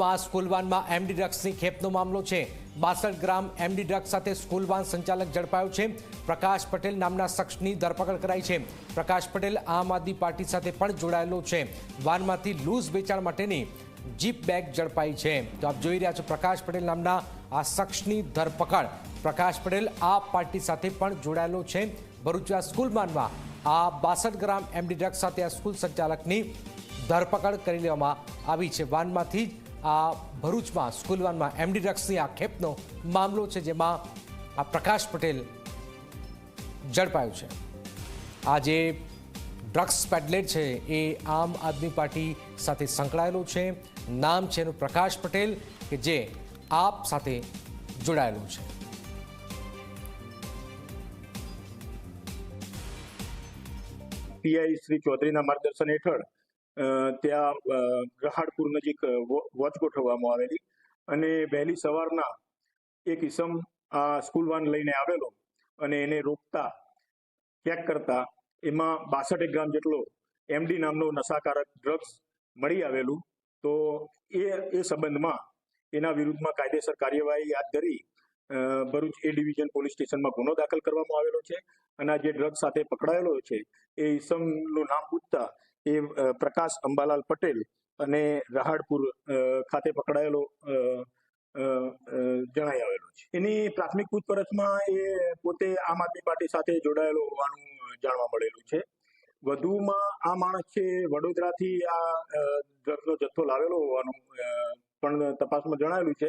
ભરૂચમાં school વાનમાં MD ડ્રગ્સની ખેપનો મામલો છે. બાસઠ ગ્રામ એમડી ડ્રગ્સ સાથે સ્કૂલ વાન સંચાલક ઝડપાયો છે. પ્રકાશ પટેલ નામના શખ્સની ધરપકડ કરાઈ છે. પ્રકાશ પટેલ આમ આદમી પાર્ટી સાથે પણ જોડાયેલો છે. વાનમાંથી લૂઝ વેચાણ માટેની જીપ બેગ ઝડપાઈ છે. તો આપ જોઈ રહ્યા છો પ્રકાશ પટેલ નામના આ શખ્સની ધરપકડ. પ્રકાશ પટેલ આ પાર્ટી સાથે પણ જોડાયેલો છે. ભરૂચા સ્કૂલ વાનમાં આ બાસઠ ગ્રામ એમડી ડ્રગ્સ સાથે આ સ્કૂલ સંચાલકની ધરપકડ કરી લેવામાં આવી છે. વાનમાંથી જ આ ભરૂચમાં, સ્કૂલવાનમાં એમડી ડ્રગ્સની આ ખેપનો મામલો છે જેમાં આ પ્રકાશ પટેલ ઝડપાયું છે. આ જે ડ્રગ્સ પેડલેટ છે એ આમ આદમી પાર્ટી સાથે સંકળાયેલો છે. નામ છે એનું પ્રકાશ પટેલ કે જે આપ સાથે જોડાયેલું છે. પીઆઈ શ્રી ચૌધરીના માર્ગદર્શન હેઠળ ત્યાં ગ્રહાડપુર નજીક વોચ ગોઠવવામાં આવેલી અને વહેલી સવારના એક ઈસમ આ સ્કૂલ વાન લઈને આવેલો અને એને રોકતા ચેક કરતા, એમાં બાસઠ ગ્રામ જેટલો એમડી નામનો નશાકારક ડ્રગ્સ મળી આવેલું. તો એ એ સંબંધમાં એના વિરુદ્ધમાં કાયદેસર કાર્યવાહી હાથ ધરી ભરૂચ એ ડિવિઝન પોલીસ સ્ટેશનમાં ગુનો દાખલ કરવામાં આવેલો છે અને આ જે ડ્રગ્સ સાથે પકડાયેલો છે, એ ઈસમનું નામ પૂછતા એ પ્રકાશ અંબાલાલ પટેલ અને રહાડપુર ખાતે પકડાયેલો જણાઈ આવેલો છે. એની પ્રાથમિક પૂછપરછમાં એ પોતે આમ આદમી પાર્ટી સાથે જોડાયેલો હોવાનું જાણવા મળેલું છે. વધુમાં આ માણસ છે વડોદરાથી આ ડ્રગ્સનો જથ્થો લાવેલો હોવાનું પણ તપાસમાં જણાવેલું છે.